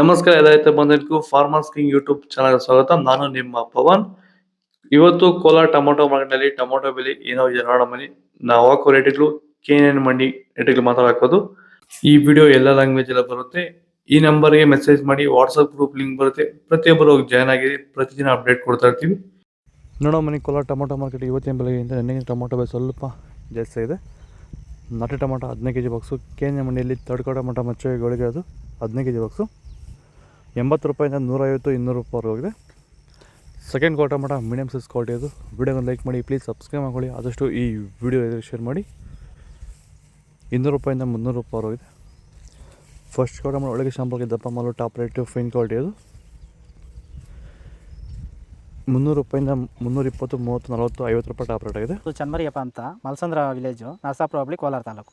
ನಮಸ್ಕಾರ ಎಲ್ಲ ಬಂದಿದ್ದಕ್ಕೂ ಫಾರ್ಮರ್ಸ್ ಕಿಂಗ್ ಯೂಟ್ಯೂಬ್ ಚಾನಲ್ ಸ್ವಾಗತ. ನಾನು ನಿಮ್ಮ ಪವನ್. ಇವತ್ತು ಕೋಲಾರ ಟೊಮೊಟೊ ಮಾರ್ಕೆಟ್ನಲ್ಲಿ ಟೊಮೊಟೊ ಬೆಲೆ ಏನೋ ಇದೆ ನೋಡೋ ಮನಿ ನಾವು ಹಾಕೋ ರೇಟ್ಗಳು ಕೆ ಎನ್ ಮಂಡಿ ರೇಟ್ಗಳು ಮಾತಾಡೋದು ಈ ವಿಡಿಯೋ ಎಲ್ಲ ಲ್ಯಾಂಗ್ವೇಜ್ ಎಲ್ಲ ಬರುತ್ತೆ. ಈ ನಂಬರ್ಗೆ ಮೆಸೇಜ್ ಮಾಡಿ ವಾಟ್ಸಪ್ ಗ್ರೂಪ್ ಲಿಂಕ್ ಬರುತ್ತೆ. ಪ್ರತಿಯೊಬ್ಬರು ಹೋಗಿ ಜಾಯ್ನ್ ಆಗಿ ಪ್ರತಿದಿನ ಅಪ್ಡೇಟ್ ಕೊಡ್ತಾ ಇರ್ತೀವಿ. ನೋಡೋ ಮನೆ ಕೋಲಾರ ಟೊಮೊಟೊ ಮಾರ್ಕೆಟ್ ಇವತ್ತಿನ ಬೆಲೆಗಿಂತ ನೆನ್ನೆ ಟೊಮೊಟೊ ಬೆಲೆ ಸ್ವಲ್ಪ ಜಾಸ್ತಿ ಇದೆ ನಾಟಿ ಟೊಮೊಟೊ ಹದಿನೈದು K G box K N ಮಂಡಿಯಲ್ಲಿ ತಡ್ಕೋ ಟೊಮೊಟೊ ಮಚ್ಚೆಗಳಿಗೆ ಅದು ಹದಿನೈದು ಕೆ ಜಿ ಬಾಕ್ಸು ಎಂಬತ್ತು ರೂಪಾಯಿಂದ ನೂರೈವತ್ತು, ಇನ್ನೂರು ರೂಪಾಯಿ ಹೋಗಿದೆ. ಸೆಕೆಂಡ್ ಕ್ವಾರ್ಟರ್ ಮಟ್ಟ ಮೀಡಿಯಮ್ ಸೈಜ್ ಕ್ವಾಲಿಟಿ ಅದು. ವಿಡಿಯೋಗೊಂದು ಲೈಕ್ ಮಾಡಿ ಪ್ಲೀಸ್ ಸಬ್ಸ್ಕ್ರೈಬ್ ಮಾಡ್ಕೊಳ್ಳಿ. ಆದಷ್ಟು ಈ ವಿಡಿಯೋ ಶೇರ್ ಮಾಡಿ. ಇನ್ನೂರು ರೂಪಾಯಿಂದ ಮುನ್ನೂರು ರೂಪಾಯಿ ಹೋಗಿದೆ. ಫಸ್ಟ್ ಕ್ವಾರ್ಟರ್ ಮಾಡಿ ಒಳಗೆ ಶಾಂಪಲ್ಗೆ ದಪ್ಪ ಮಾಲು ಟಾಪ್ ರೇಟು ಫೈನ್ ಕ್ವಾಲಿಟಿ ಅದು. ಮುನ್ನೂರು ರೂಪಾಯಿಂದ ಮುನ್ನೂರ ಇಪ್ಪತ್ತು, ಮೂವತ್ತು, ನಲವತ್ತು, ಐವತ್ತು ರೂಪಾಯಿ ಟಾಪ್ ರೇಟ್ ಆಗಿದೆ. ಚನ್ಮರಿಯಪ್ಪ ಅಂತ, ಮಲ್ಸಂದ್ರ ವಿಲೇಜು ನರಸಾಪುರ ಹೋಬಳಿ, ಕೋಲಾರ ತಾಲೂಕು.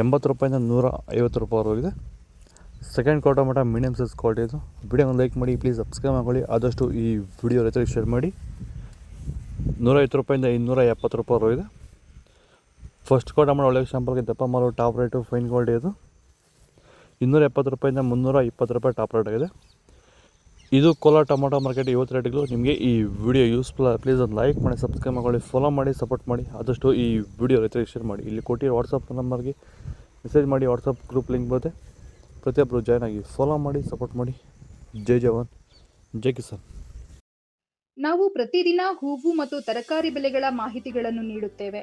ಎಂಬತ್ತು ರೂಪಾಯಿಂದ ನೂರ ಐವತ್ತು ರೂಪಾಯಿ ಹೋಗಿದೆ ಸೆಕೆಂಡ್ ಕ್ವಾರ್ಟರ್ ಮಟ್ಟ ಮೀಡಿಯಮ್ ಸೈಜ್ ಕ್ವಾಲಿಟಿ ಇದು ವಿಡಿಯೋ ಒಂದು ಲೈಕ್ ಮಾಡಿ ಪ್ಲೀಸ್ ಸಬ್ಸ್ಕ್ರೈಬ್ ಮಾಡ್ಕೊಳ್ಳಿ. ಆದಷ್ಟು ಈ ವಿಡಿಯೋ ರೈತರಿಗೆ ಶೇರ್ ಮಾಡಿ. ನೂರೈವತ್ತು ರೂಪಾಯಿಂದ ಇನ್ನೂರ ಎಪ್ಪತ್ತು ರೂಪಾಯಿವರೆಗಿದೆ ಫಸ್ಟ್ ಕ್ವಾರ್ಟರ್ ಮಾಡೋ ಒಳ್ಳೆ ಶಾಂಪಲ್ಗೆ ದಪ್ಪ ಮಾರೋ ಟಾಪ್ ರೇಟು ಫೈನ್ ಕ್ವಾಲಿಟಿ ಇದು ಇನ್ನೂರ ಎಪ್ಪತ್ತು ರೂಪಾಯಿಂದ ಮುನ್ನೂರ ಇಪ್ಪತ್ತು ರೂಪಾಯಿ ಟಾಪ್ ರೇಟ್ ಆಗಿದೆ. ಇದು ಕೋಲಾರ ಟೊಮೊಟೊ ಮಾರ್ಕೆಟ್ ಇವತ್ತು ರೇಟ್ಗಳು ನಿಮಗೆ ಈ ವಿಡಿಯೋ ಯೂಸ್ಫುಲ್ ಪ್ಲೀಸ್ ಒಂದು ಲೈಕ್ ಮಾಡಿ ಸಬ್ಸ್ಕ್ರೈಬ್ ಮಾಡಿಕೊಳ್ಳಿ ಫಾಲೋ ಮಾಡಿ ಸಪೋರ್ಟ್ ಮಾಡಿ. ಆದಷ್ಟು ಈ ವಿಡಿಯೋ ರೈತರಿಗೆ ಶೇರ್ ಮಾಡಿ. ಇಲ್ಲಿ ಕೊಟ್ಟಿರೋ ವಾಟ್ಸಪ್ ನಂಬರ್ಗೆ ಮೆಸೇಜ್ ಮಾಡಿ ವಾಟ್ಸಪ್ ಗ್ರೂಪ್ ಲಿಂಕ್ ಬರುತ್ತೆ. ಪ್ರತಿಯೊಬ್ಬರು ಜಾಯ್ನ್ ಆಗಿ ಫಾಲೋ ಮಾಡಿ ಸಪೋರ್ಟ್ ಮಾಡಿ. ಜೈ ಜವಾನ್. ಜೈ ಕಿಸಾನ್. ನಾವು ಪ್ರತಿದಿನ ಹೂವು ಮತ್ತು ತರಕಾರಿ ಬೆಲೆಗಳ ಮಾಹಿತಿಗಳನ್ನು ನೀಡುತ್ತೇವೆ.